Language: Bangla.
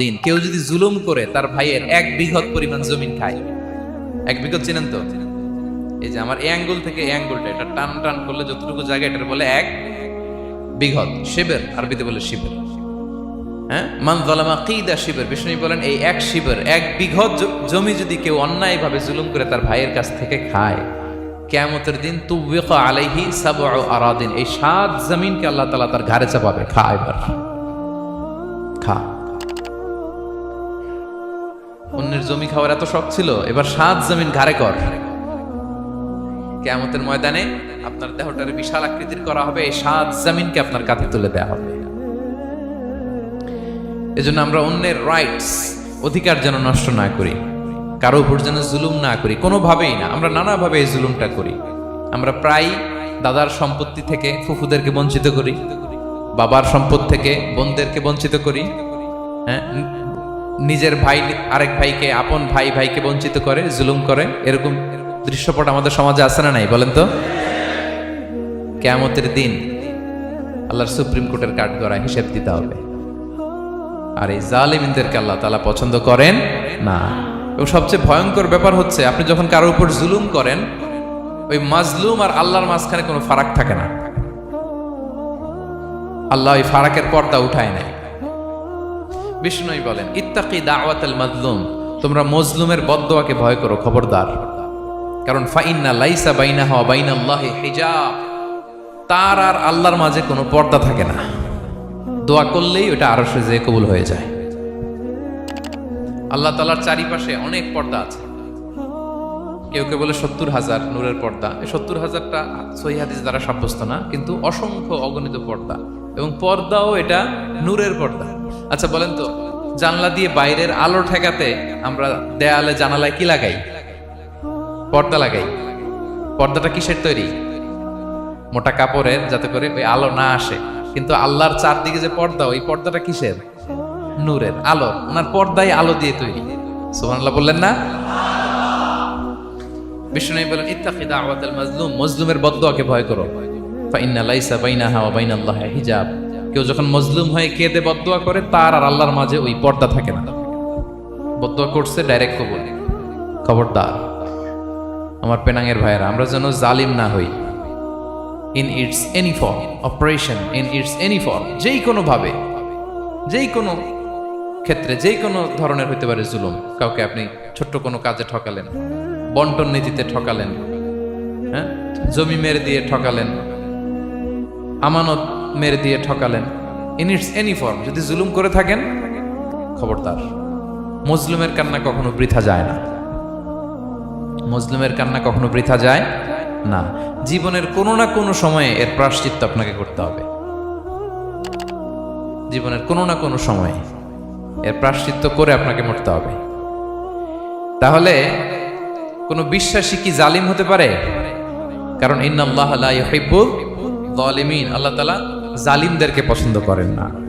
দিন। কেউ যদি জুলুম করে, তার ভাইয়ের এক বিঘত পরিমাণ জমিন খায়। এক বিঘত চেনেন তো? এই যে আমার অ্যাঙ্গুল থেকে অ্যাঙ্গুলটা, এটা টান টান করলে যতটুকু জায়গা, এটার বলে এক বিঘত শিবের, আরবিতে বলে শিবের। হ্যাঁ? কিদা শিবের? বিষ্ণু বলেন, এই এক শিবের, এক বিঘত জমি যদি কেউ অন্যায়ভাবে জুলুম করে, তার ভাইয়ের কাছ থেকে খায়। কেয়ামতের দিন তুবিকা আলাইহি সাবউ আরাদিন। এই সাত জমিনকে আল্লাহ তাআলা তার ঘাড়ে চাপাবে। খা এবার। খা। অন্যের জমি খাওয়ার এত শখ ছিল, এবার সাত জমিন ঘাড়ে কর। কেয়ামতের ময়দানে আপনার দেহটারে বিশাল আকৃতির করা হবে, এই সাত জমিনকে আপনার কাঁধে তুলে দেওয়া হবে। এজন্য আমরা অন্যের রাইটস অধিকার যেন নষ্ট না করি, কারও উপর যেন জুলুম না করি, কোনোভাবেই না, আমরা নানাভাবে এই জুলুমটা করি। আমরা প্রায় দাদার সম্পত্তি থেকে ফুফুদেরকে বঞ্চিত করি, বাবার সম্পদ থেকে বোনদেরকে বঞ্চিত করি হ্যাঁ? নিজের ভাই, আরেক ভাইকে, আপন ভাই, ভাইকে বঞ্চিত করে, জুলুম করে, এরকম দৃশ্যপট আমাদের সমাজে আছে না নাই, বলেন তো? কেয়ামতের দিন আল্লাহর সুপ্রিম কোর্টের কাঠ গড়ায় হিসেব দিতে হবে। আর এই জালিমিনদেরকে আল্লাহ তালা পছন্দ করেন না। এবং সবচেয়ে ভয়ঙ্কর ব্যাপার হচ্ছে, আপনি যখন কারোর উপর জুলুম করেন, ওই মাজলুম আর আল্লাহর মাঝখানে কোনো ফারাক থাকে না। আল্লাহ ওই ফারাকের পর্দা উঠায় নেয়। বিষ্ণুই বলেন, ইত্তাকি দাওয়াতাল মাজলুম, তোমরা মজলুমের বদদোয়াকে ভয় করো, খবরদার। কারণ ফাইন্না লাইসা বাইনা হওয়া বাইনা আল্লাহি হিজাব, তার আর আল্লাহর মাঝে কোনো পর্দা থাকে না। দোয়া করলেই ওটা আরও সে কবুল হয়ে যায়। আল্লাহ তালার চারিপাশে অনেক পর্দা আছে। কেউ কেউ বলে সত্তর হাজার নূরের পর্দা। এই সত্তর হাজারটা হাদিস দ্বারা সাব্যস্ত না, কিন্তু অসংখ্য অগণিত পর্দা। এবং পর্দাও এটা নূরের পর্দা। আচ্ছা বলেন তো, জানলা দিয়ে বাইরের আলো ঠেকাতে আমরা দেয়ালে জানালায় কি লাগাই? পর্দা লাগাই। পর্দাটা কিসের তৈরি? মোটা কাপড়ের, যাতে করে ওই আলো না আসে। কিন্তু আল্লাহর চারদিকে যে পর্দা, ওই পর্দাটা কিসের? নূরের আলো। ওনার পর্দায় আলো দিয়ে তৈরি। সুবহানাল্লাহ বললেন না? বিষ্ণু বলেন, ইত্তাকি দাওয়াতাল মাজলুম। মজলুমের বদদোয়াকে ভয় করো। ফাইন্না লাইসা বাইনাহা ওয়া হিজাব। কেউ যখন মজলুম হয়ে কেঁদে বদদোয়া করে, তার আর আল্লাহর মাঝে ওই পর্দা থাকে না। বদদোয়া করছে ডাইরেক্ট কবুল। খবরদার। আমার পেনাঙের ভাইয়েরা, আমরা যেন জালিম না হই। In its any form operation in its any form যেই কোনো ভাবে, যেই কোনো ক্ষেত্রে, যেই কোনো ধরনের হইতে পারে জুলুম, কাউকে আপনি ছোট্ট কোনো কাজে ঠকালেন, বন্টন নীতিতে ঠকালেন হ্যাঁ? জমি মেরে দিয়ে ঠকালেন, আমানত মেরে দিয়ে ঠকালেন। ইন ইটস এনি ফর্ম যদি জুলুম করে থাকেন, খবরদার। মজলুমের কান্না কখনো বৃথা যায় না। মজলুমের কান্না কখনো বৃথা যায় না। জীবনের কোনো না কোনো সময়ে এর প্রাশ্চিত্য আপনাকে করতে হবে। জীবনের কোনো না কোনো সময়ে এর প্রাশ্চিত্য করে আপনাকে মরতে হবে। তাহলে কোনো বিশ্বাসী কি জালিম হতে পারে? কারণ ইন্নাল্লাহ লা ইউহিব্বুল জালিমিন। আল্লাহ তাআলা জালিমদেরকে পছন্দ করেন না।